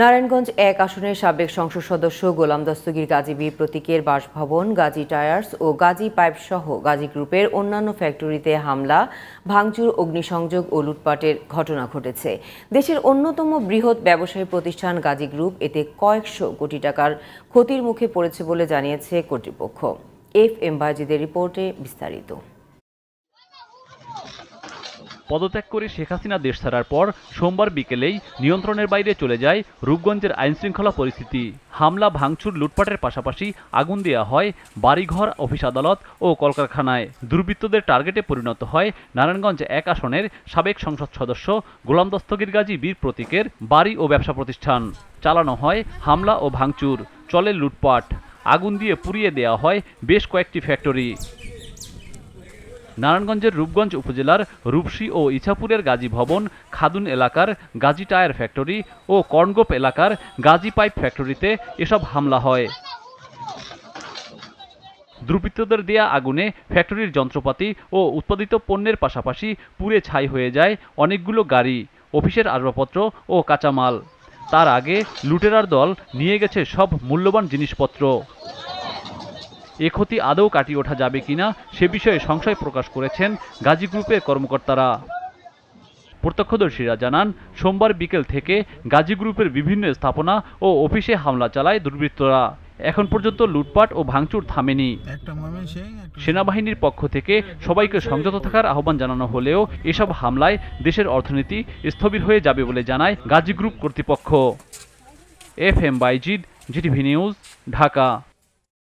নারায়ণগঞ্জ এক আসনের সাবেক সংসদ সদস্য গোলাম দস্তগীর গাজী বীর প্রতীকের বাসভবন, গাজী টায়ার্স ও গাজী পাইপ সহ গাজী গ্রুপের অন্যান্য ফ্যাক্টরিতে হামলা, ভাঙচুর, অগ্নিসংযোগ ও লুটপাটের ঘটনা ঘটেছে। দেশের অন্যতম বৃহৎ ব্যবসায়ী প্রতিষ্ঠান গাজী গ্রুপ এতে কয়েকশো কোটি টাকার ক্ষতির মুখে পড়েছে বলে জানিয়েছে কর্তৃপক্ষ। এফ এম বাজিদের রিপোর্টে বিস্তারিত। পদত্যাগ করে শেখ হাসিনা দেশ ছাড়ার পর সোমবার বিকেলেই নিয়ন্ত্রণের বাইরে চলে যায় রূপগঞ্জের আইনশৃঙ্খলা পরিস্থিতি। হামলা, ভাঙচুর, লুটপাটের পাশাপাশি আগুন দেওয়া হয় বাড়িঘর, অফিস আদালত ও কলকারখানায়। দুর্বৃত্তদের টার্গেটে পরিণত হয় নারায়ণগঞ্জ এক আসনের সাবেক সংসদ সদস্য গোলাম দস্তগীর গাজী বীর প্রতীকের বাড়ি ও ব্যবসা প্রতিষ্ঠান। চালানো হয় হামলা ও ভাঙচুর, চলে লুটপাট। আগুন দিয়ে পুড়িয়ে দেওয়া হয় বেশ কয়েকটি ফ্যাক্টরি। নারায়ণগঞ্জের রূপগঞ্জ উপজেলার রূপসী ও ইছাপুরের গাজী ভবন, খাদুন এলাকার গাজী টায়ার ফ্যাক্টরি ও কর্ণগোপ এলাকার গাজী পাইপ ফ্যাক্টরিতে এসব হামলা হয়। দুর্বৃত্তদের দেয়া আগুনে ফ্যাক্টরির যন্ত্রপাতি ও উৎপাদিত পণ্যের পাশাপাশি পুড়ে ছাই হয়ে যায় অনেকগুলো গাড়ি, অফিসের আসবাবপত্র ও কাঁচামাল। তার আগে লুটেরার দল নিয়ে গেছে সব মূল্যবান জিনিসপত্র। এ ক্ষতি আদৌ কাটিয়ে ওঠা যাবে কিনা সে বিষয়ে সংশয় প্রকাশ করেছেন গাজী গ্রুপের কর্মকর্তারা। প্রত্যক্ষদর্শীরা জানান সোমবার বিকেল থেকে গাজী গ্রুপের বিভিন্ন স্থাপনা ও অফিসে হামলা চালায় দুর্বৃত্তরা। এখন পর্যন্ত লুটপাট ও ভাঙচুর থামেনি। সেনাবাহিনীর পক্ষ থেকে সবাইকে সংযত থাকার আহ্বান জানানো হলেও এসব হামলায় দেশের অর্থনীতি স্থবির হয়ে যাবে বলে জানায় গাজী গ্রুপ কর্তৃপক্ষ। F M Baizid GTV news Dhaka.